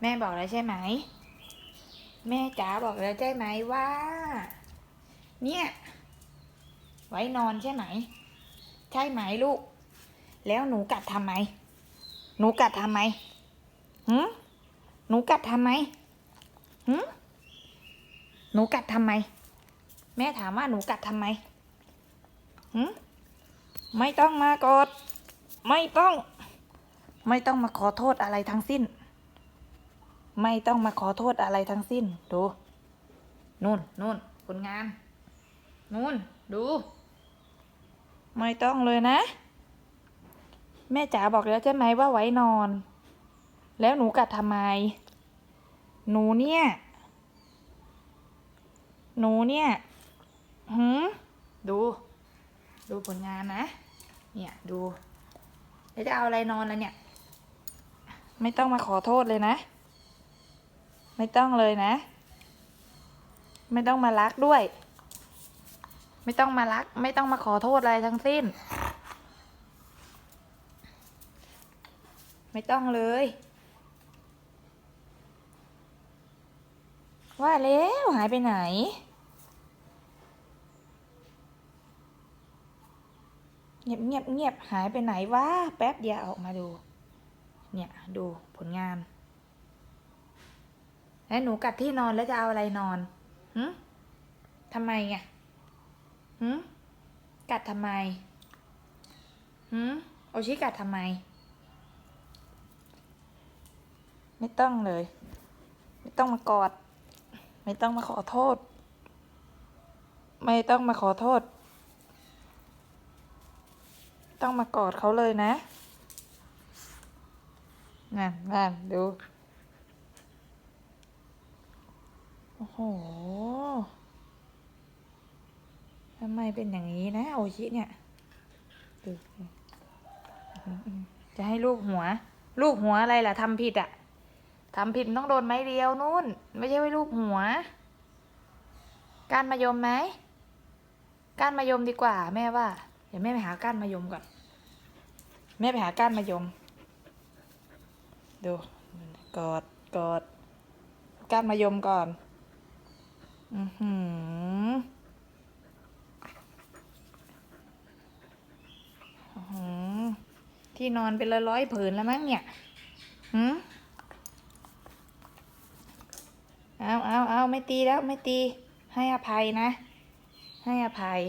แม่บอกแล้วใช่ไหม แม่จ๋าบอกแล้วใช่ไหมว่า เนี่ย ไว้นอนใช่ไหม ใช่ไหมลูก แล้วหนูกัดทำไม หนูกัดทำไมหืมหนูกัดทำไมหืมหนูกัดทำไม แม่ถามว่าหนูกัดทำไมหืมไม่ต้องมากอด ไม่ต้อง ไม่ต้องมาขอโทษอะไรทั้งสิ้น ไม่ต้องมาขอโทษอะไรทั้งสิ้น ดูนู่นนู่นผลงานนู่นดู ไม่ต้องเลยนะ แม่จ๋าบอกแล้วใช่ไหมว่าไว้นอน แล้วหนูกัดทำไม หนูเนี่ย หนูเนี่ยหืมดู ดูผลงานนะ เนี่ยดูแล้วจะเอาอะไรนอนแล้วเนี่ย ไม่ต้องมาขอโทษเลยนะ ไม่ต้องเลยนะ ไม่ต้องมารักด้วย ไม่ต้องมารัก ไม่ต้องมาขอโทษอะไรทั้งสิ้น ไม่ต้องเลย ว่าแล้วหายไปไหนเงียบเงียบเงียบหายไปไหนวะแป๊บเดียวออกมาดู เนี่ย ดูผลงาน แล้วหนูกัดที่นอนแล้วจะเอาอะไรนอนหืมทำไมไงหืมกัดทำไมหืมโอชิกัดทำไม ไม่ต้องเลย ไม่ต้องมากอด ไม่ต้องมาขอโทษ ไม่ต้องมาขอโทษ ต้องมากอดเขาเลยนะนั่นนั่นดู โอ้โหทำไมเป็นอย่างนี้นะโอชิเนี่ยจะให้ลูกหัวลูกหัวอะไรล่ะทำผิดอะ่ะทำผิดต้องโดนไม้เรียวนู่น ไม่ใช่ไว้ลูกหัวก้านมายมไหมก้านมายมดีกว่า แม่ว่า เดี๋ยวแม่ไปหาก้านมายมก่อน แม่ไปหาก้านมายม ดูกอดกอดก้านมายมก่อน อือหือที่นอนเป็นร้อยๆผืนแล้วมั้งเนี่ยหืมเอาเอาเอาไม่ตีแล้วไม่ตี ให้อภัยนะ ให้อภัย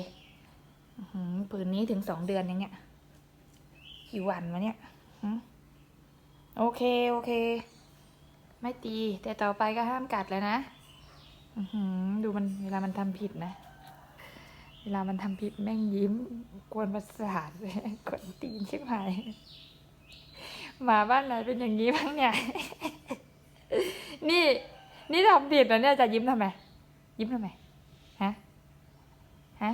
หือผืนนี้ถึงสองเดือนยังเนี่ยกี่วันวะเนี่ยหืมโอเค โอเค ไม่ตี แต่ต่อไปก็ห้ามกัดแล้วนะ ดูมันเวลามันทำผิดนะ เวลามันทำผิดแม่งยิ้ม กวนประสาทเลยกวนตีนชิบหายหมาบ้านไหนเป็นอย่างนี้บ้างเนี่ย นี่ นี่ทำผิดนะเนี่ยจะยิ้มทำไม ยิ้มทำไม ฮะ ฮะ